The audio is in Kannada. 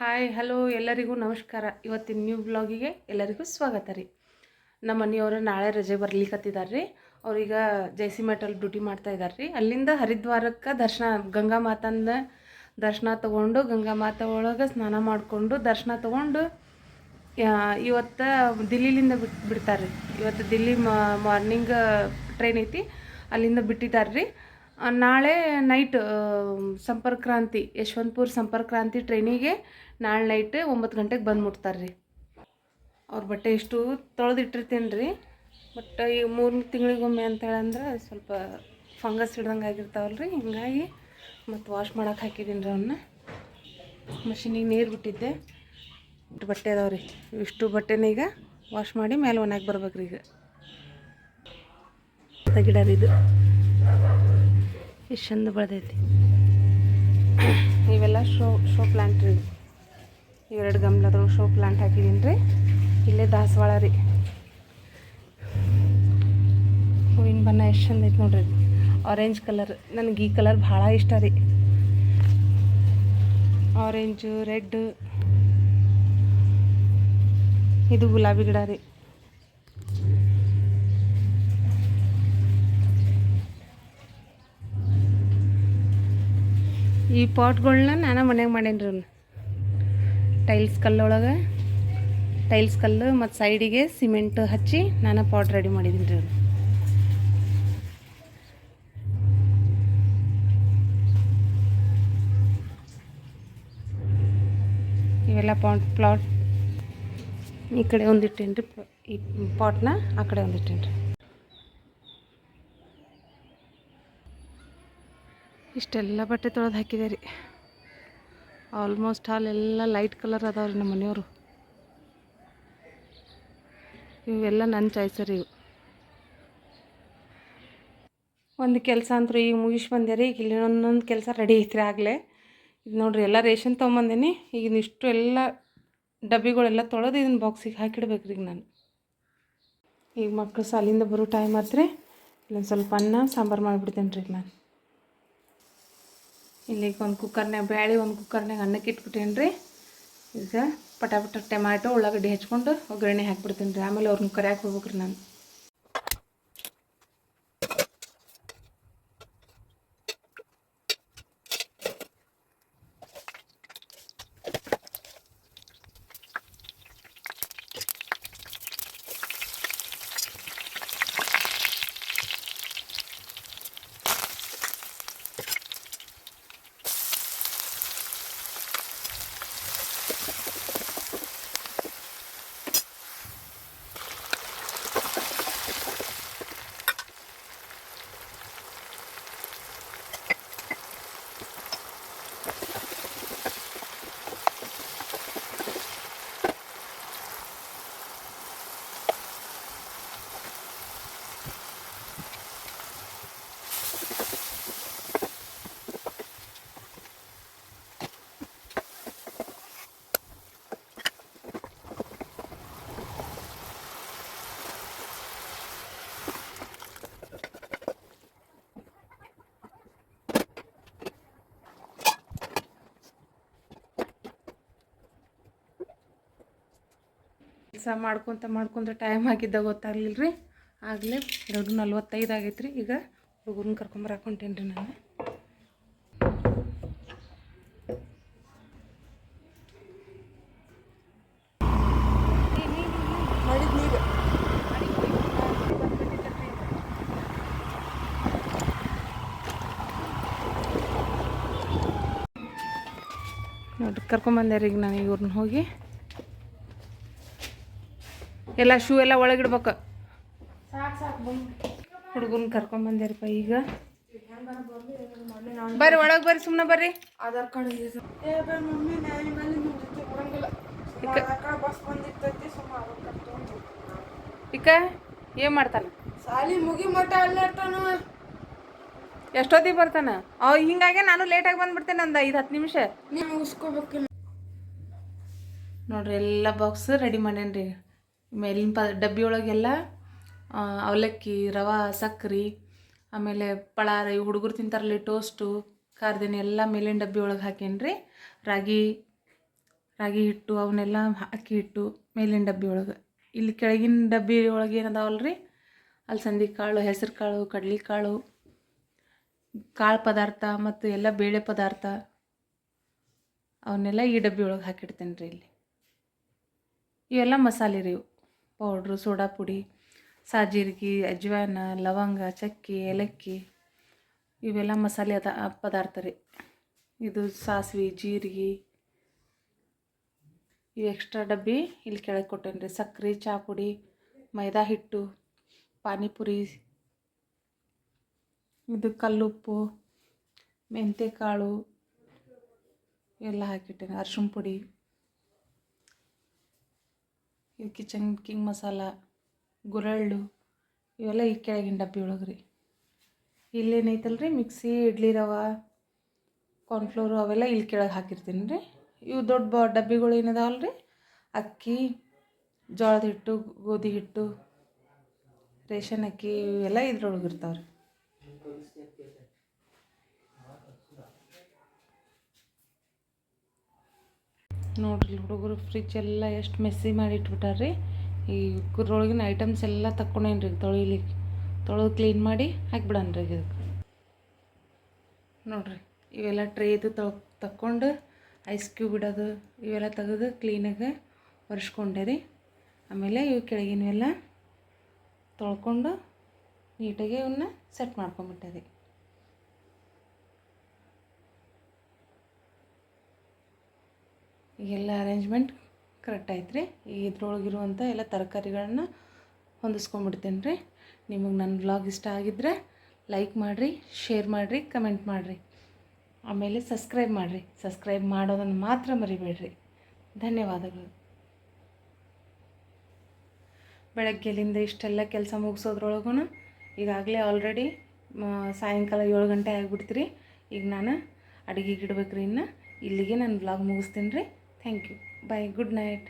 ಹಾಯ್ ಹಲೋ ಎಲ್ಲರಿಗೂ ನಮಸ್ಕಾರ. ಇವತ್ತಿನ ನ್ಯೂ ಬ್ಲಾಗಿಗೆ ಎಲ್ಲರಿಗೂ ಸ್ವಾಗತ ರೀ. ನಮ್ಮ ಮನೆಯವರು ನಾಳೆ ರಜೆ ಬರ್ಲಿಕ್ಕತ್ತಿದ್ದಾರೆ ರೀ ಅವ್ರೀಗ ಜೈಸಿ ಮೆಟಲ್ ಡ್ಯೂಟಿ ಮಾಡ್ತಾ ಇದ್ದಾರೆ ರೀ. ಅಲ್ಲಿಂದ ಹರಿದ್ವಾರಕ್ಕೆ ದರ್ಶನ, ಗಂಗಾ ಮಾತಂದ ದರ್ಶನ ತೊಗೊಂಡು, ಗಂಗಾ ಮಾತ ಒಳಗೆ ಸ್ನಾನ ಮಾಡಿಕೊಂಡು ದರ್ಶನ ತೊಗೊಂಡು ಇವತ್ತು ದಿಲ್ಲಿಲಿಂದ ಬಿಟ್ಟು ಬಿಡ್ತಾರೆ ರೀ ಇವತ್ತು ದಿಲ್ಲಿ ಮಾರ್ನಿಂಗ್ ಟ್ರೈನ್ ಐತಿ. ಅಲ್ಲಿಂದ ಬಿಟ್ಟಿದ್ದಾರೆ ರೀ ನಾಳೆ ನೈಟ್ ಸಂಪರ್ಕ ಕ್ರಾಂತಿ ಯಶವಂತಪುರ ಸಂಪರ್ಕ ಕ್ರಾಂತಿ ಟ್ರೈನಿಗೆ ನಾಳೆ ನೈಟ್ ಒಂಬತ್ತು ಗಂಟೆಗೆ ಬಂದು ಮುಟ್ತಾರೆ ರೀ ಅವ್ರ ಬಟ್ಟೆ ಇಷ್ಟು ತೊಳೆದಿಟ್ಟಿರ್ತೀನಿ ರೀ. ಬಟ್ ಈ ಮೂರು ತಿಂಗಳಿಗೊಮ್ಮೆ ಅಂತೇಳಂದ್ರೆ ಸ್ವಲ್ಪ ಫಂಗಸ್ ಹಿಡ್ದಂಗೆ ಆಗಿರ್ತಾವಲ್ಲ ರೀ ಹಿಂಗಾಗಿ ಮತ್ತು ವಾಶ್ ಮಾಡೋಕೆ ಹಾಕಿದ್ದೀನಿ ರೀ ಅವನ್ನ ಮಷಿನಿಗೆ ನೀರು ಬಿಟ್ಟಿದ್ದೆ. ಇಷ್ಟು ಬಟ್ಟೆ ಅದಾವೆ ರೀ. ಇಷ್ಟು ಬಟ್ಟೆನ ಈಗ ವಾಶ್ ಮಾಡಿ ಮೇಲೆ ಒಣಗಿ ಬರ್ಬೇಕು ರೀ ಈಗ. ಗಿಡ ಇದು. ಎಷ್ಟು ಚಂದ ಬೆಳೆದೈತಿ. ಇವೆಲ್ಲ ಶೋ ಶೋ ಪ್ಲ್ಯಾಂಟ್ ರೀ. ಇವೆರಡು ಗಮ್ಲದೊಳಗೆ ಶೋ ಪ್ಲ್ಯಾಂಟ್ ಹಾಕಿದ್ದೀನಿ ರೀ. ಇಲ್ಲೇ ದಾಸವಾಳ ರೀ. ಹೂವಿನ ಬಣ್ಣ ಎಷ್ಟು ಚಂದ ಐತೆ ನೋಡ್ರಿ. ಆರೆಂಜ್ ಕಲರ್ ನನಗೆ ಈ ಕಲರ್ ಭಾಳ ಇಷ್ಟ ರೀ. ಆರೆಂಜು ರೆಡ್ ಇದು ಗುಲಾಬಿ ಗಿಡ ರೀ. ಈ ಪಾಟ್ಗಳನ್ನ ನಾನು ಮನೆಗೆ ಮಾಡೇನಿ ರೀ ಟೈಲ್ಸ್ ಕಲ್ಲೊಳಗೆ ಟೈಲ್ಸ್ ಕಲ್ಲು ಮತ್ತು ಸೈಡಿಗೆ ಸಿಮೆಂಟ್ ಹಚ್ಚಿ ನಾನು ಪಾಟ್ ರೆಡಿ ಮಾಡಿದ್ದೀನಿ ರೀ. ಇವೆಲ್ಲ ಪಾಟ್ ಪ್ಲಾಟ್ ಈ ಕಡೆ ಒಂದಿಟ್ಟೇನಿ ರೀ ಈ ಪಾಟ್ನ ಆ ಕಡೆ ಒಂದಿಟ್ಟೇನಿ ಇಷ್ಟೆಲ್ಲ ಬಟ್ಟೆ ತೊಳೆದು ಹಾಕಿದೆ ರೀ. ಆಲ್ಮೋಸ್ಟ್ ಹಾಲೆಲ್ಲ ಲೈಟ್ ಕಲರ್ ಅದಾವೆ ನಮ್ಮ ಮನೆಯವರು. ಇವೆಲ್ಲ ನನ್ನ ಚಾಯ್ಸ್ ರೀ ಇವು. ಒಂದು ಕೆಲಸ ಅಂತೂ ಈಗ ಮುಗಿಸಿ ಬಂದೆ ರೀ. ಈಗ ಇಲ್ಲಿ ಒಂದೊಂದು ಕೆಲಸ ರೆಡಿ ಐತ್ರಿ ಆಗಲೇ. ಇದು ನೋಡಿರಿ ಎಲ್ಲ ರೇಷನ್ ತೊಗೊಂಬಂದೇನಿ. ಈಗ ಇಷ್ಟು ಎಲ್ಲ ಡಬ್ಬಿಗಳೆಲ್ಲ ತೊಳೆದು ಇದನ್ನ ಬಾಕ್ಸಿಗೆ ಹಾಕಿಡ್ಬೇಕು ರೀ ಈಗ ನಾನು. ಈಗ ಮಕ್ಕಳು ಸಾಲಿಂದ ಬರೋ ಟೈಮ್ ಆತ್ರಿ. ಇಲ್ಲೊಂದು ಸ್ವಲ್ಪ ಅನ್ನ, ಸಾಂಬಾರು ಮಾಡಿಬಿಡ್ತೇನೆ ರೀ ನಾನು. ಇಲ್ಲಿಗೆ ಒಂದು ಕುಕ್ಕರ್ನಾಗ ಬ್ಯಾಳಿ, ಒಂದು ಕುಕ್ಕರ್ನಾಗ ಅನ್ನಕ್ಕೆ ಇಟ್ಬಿಟ್ಟೇನಿ ರೀ. ಈಗ ಪಟಾಪಟ ಪಟ ಟೊಮ್ಯಾಟೊ, ಉಳ್ಳಾಗಡ್ಡಿ ಹೆಚ್ಕೊಂಡು ಒಗ್ಗರಣೆ ಹಾಕ್ಬಿಡ್ತೀನಿ ರೀ. ಆಮೇಲೆ ಅವ್ರನ್ನ ಕರಿಯಕ್ಕೆ ಹೋಗ್ಬೇಕ್ರಿ ನಾನು. ಕೆಲಸ ಮಾಡ್ಕೊತ ಮಾಡ್ಕೊಂತ ಟೈಮ್ ಆಗಿದ್ದ ಗೊತ್ತಾಗ್ಲಿಲ್ಲ ರೀ ಆಗಲೇ ಎರಡು ನಲ್ವತ್ತೈದು ಆಗೈತೆ ರೀ ಈಗ ಹುಡುಗರನ್ನ ಕರ್ಕೊಂಬರಕ್ಕೆ ಹೊಂಟೇನಿ ರೀ ನಾನು. ನೋಡ್ರಿ ಕರ್ಕೊಂಬಂದೆ ರೀ ಈಗ ನಾನು ಇವ್ರನ್ನ ಹೋಗಿ. ಎಲ್ಲ ಶೂ ಎಲ್ಲ ಒಳಗಿಡ್ಬೇಕು. ಹುಡುಗನ ಬಂದಿರಪ್ಪ ಈಗ. ಬರ್ರಿ ಒಳಗೆ ಬರ್ರಿ ಸುಮ್ಮನೆ ಬರ್ರಿ. ಆಧಾರ್ ಕಾರ್ಡ್ ಇಕ್ಕ ಏನು ಮಾಡ್ತಾನೆ? ಸಾಲಿ ಮುಗಿ ಮಟ್ಟ ಅಲ್ಲೇ ಇರ್ತಾನು ಎಷ್ಟೊತ್ತಿಗೆ ಬರ್ತಾನ? ಅವ್ ಹಿಂಗಾಗೆ ನಾನು ಲೇಟಾಗಿ ಬಂದ್ಬಿಡ್ತೇನೆ ಅಂದ ಐದು ಹತ್ತು ನಿಮಿಷ. ನೀವು ಉಸ್ಕೋಬೇಕು ನೋಡ್ರಿ ಎಲ್ಲ ಬಾಕ್ಸ್ ರೆಡಿ ಮಾಡ್ಯಾನ್ರಿ. ಮೇಲಿನ ಪ ಡಬ್ಬಿ ಒಳಗೆಲ್ಲ ಅವಲಕ್ಕಿ, ರವೆ, ಸಕ್ರೆ, ಆಮೇಲೆ ಪಳಾರ ಇವು ಹುಡುಗರು ತಿಂತಾರಲ್ಲಿ ಟೋಸ್ಟು ಕಾರ್ದಿನ ಎಲ್ಲ ಮೇಲಿನ ಡಬ್ಬಿ ಒಳಗೆ ರಾಗಿ ರಾಗಿ ಹಿಟ್ಟು ಅವನ್ನೆಲ್ಲ ಹಾಕಿ ಹಿಟ್ಟು ಮೇಲಿನ ಡಬ್ಬಿ ಒಳಗೆ. ಇಲ್ಲಿ ಕೆಳಗಿನ ಡಬ್ಬಿ ಒಳಗೆ ಏನದಾವಲ್ಲ ರೀ ಕಾಳು ಹೆಸರು ಕಾಳು ಕಡ್ಲೆ ಕಾಳು ಕಾಳು ಪದಾರ್ಥ ಮತ್ತು ಎಲ್ಲ ಬೇಳೆ ಪದಾರ್ಥ ಅವನ್ನೆಲ್ಲ ಈ ಡಬ್ಬಿ ಒಳಗೆ ಹಾಕಿಡ್ತೇನೆ ರೀ ಇಲ್ಲಿ. ಇವೆಲ್ಲ ಮಸಾಲೆ ರೀ ಇವು. ಪೌಡ್ರು, ಸೋಡಾ ಪುಡಿ, ಸಾಜೀರಿಗೆ, ಅಜ್ವಾನ, ಲವಂಗ, ಚಕ್ಕೆ, ಏಲಕ್ಕಿ, ಇವೆಲ್ಲ ಮಸಾಲೆ ಅದ ಪದಾರ್ಥ ರೀ. ಇದು ಸಾಸಿವೆ, ಜೀರಿಗೆ, ಇವು ಎಕ್ಸ್ಟ್ರಾ ಡಬ್ಬಿ ಇಲ್ಲಿ ಕೆಳಗೆ ಕೊಟ್ಟೇನಿ ರೀ ಸಕ್ಕರೆ ಚಹಾ ಪುಡಿ, ಮೈದಾ ಹಿಟ್ಟು, ಪಾನಿಪುರಿ, ಇದು ಕಲ್ಲುಪ್ಪು ಕಾಳು, ಎಲ್ಲ ಹಾಕಿಟ್ಟೇನೆ ಅರ್ಶಿಣ ಪುಡಿ. ಇದು ಕಿಚನ್ ಕಿಂಗ್ ಮಸಾಲ, ಗುರಳ್ಳು, ಇವೆಲ್ಲ ಈ ಕೆಳಗಿನ ಡಬ್ಬಿ ಒಳಗೆ ರೀ ಇಲ್ಲೇನೈತಲ್ಲ ರೀ ಮಿಕ್ಸಿ, ಇಡ್ಲಿ ರವೆ ಕಾರ್ನ್ಫ್ಲೋರು ಅವೆಲ್ಲ ಇಲ್ಲಿ ಕೆಳಗೆ ಹಾಕಿರ್ತೀನಿ ರೀ ಇವು ದೊಡ್ಡ ಡಬ್ಬಿಗಳು ಏನಿದಾವಲ್ಲ ರೀ ಅಕ್ಕಿ, ಜೋಳದ ಹಿಟ್ಟು, ಗೋಧಿ ಹಿಟ್ಟು, ರೇಷನ್ ಅಕ್ಕಿ ಇವೆಲ್ಲ ಇದ್ರೊಳಗೆ ಇರ್ತಾವೆ ರೀ ನೋಡ್ರಿ ಹುಡುಗರು ಫ್ರಿಜ್ ಎಲ್ಲ ಎಷ್ಟು ಮೆಸ್ಸಿ ಮಾಡಿ ಇಟ್ಬಿಟ್ಟಾರ್ರಿ. ಈ ಕುದ್ರೊಳಗಿನ ಐಟಮ್ಸ್ ಎಲ್ಲ ತಕ್ಕೊಂಡೇನು ರೀ ತೊಳಿಲಿಕ್ಕೆ. ತೊಳೆದು ಕ್ಲೀನ್ ಮಾಡಿ ಹಾಕಿಬಿಡೋಣ ರೀ ಇದಕ್ಕೆ. ನೋಡ್ರಿ, ಇವೆಲ್ಲ ಟ್ರೇದು ತೊಳ್ ತಕ್ಕೊಂಡು ಐಸ್ ಕ್ಯೂಬ್ ಇಡೋದು, ಇವೆಲ್ಲ ತೆಗೆದು ಕ್ಲೀನಾಗಿ ಒರೆಸ್ಕೊಂಡೆ ರೀ ಆಮೇಲೆ ಇವು ಕೆಳಗಿನವೆಲ್ಲ ತೊಳ್ಕೊಂಡು ನೀಟಾಗಿ ಇವನ್ನ ಸೆಟ್ ಮಾಡ್ಕೊಂಬಿಟ್ಟೆ ರೀ ಈಗೆಲ್ಲ ಅರೇಂಜ್ಮೆಂಟ್ ಕರೆಕ್ಟ್ ಆಯ್ತು ರೀ ಇದ್ರೊಳಗಿರುವಂಥ ಎಲ್ಲ ತರಕಾರಿಗಳನ್ನ ಹೊಂದಿಸ್ಕೊಂಡ್ಬಿಡ್ತೇನೆ ರೀ. ನಿಮಗೆ ನನ್ನ ವ್ಲಾಗ್ ಇಷ್ಟ ಆಗಿದ್ರೆ ಲೈಕ್ ಮಾಡಿರಿ ಶೇರ್ ಮಾಡಿರಿ ಕಮೆಂಟ್ ಮಾಡಿರಿ. ಆಮೇಲೆ ಸಬ್ಸ್ಕ್ರೈಬ್ ಮಾಡಿರಿ. ಸಬ್ಸ್ಕ್ರೈಬ್ ಮಾಡೋದನ್ನು ಮಾತ್ರ ಮರಿಬೇಡ್ರಿ. ಧನ್ಯವಾದಗಳು. ಬೆಳಗ್ಗೆಲಿಂದ ಇಷ್ಟೆಲ್ಲ ಕೆಲಸ ಮುಗಿಸೋದ್ರೊಳಗೂ ಈಗಾಗಲೇ ಆಲ್ರೆಡಿ ಸಾಯಂಕಾಲ ಏಳು ಗಂಟೆ ಆಗಿಬಿಡ್ತೀರಿ. ಈಗ ನಾನು ಅಡುಗೆಗೆ ಇಡ್ಬೇಕು ಇನ್ನು. ಇಲ್ಲಿಗೆ ನಾನು ವ್ಲಾಗ್ ಮುಗಿಸ್ತೀನಿ ರೀ. Thank you bye good night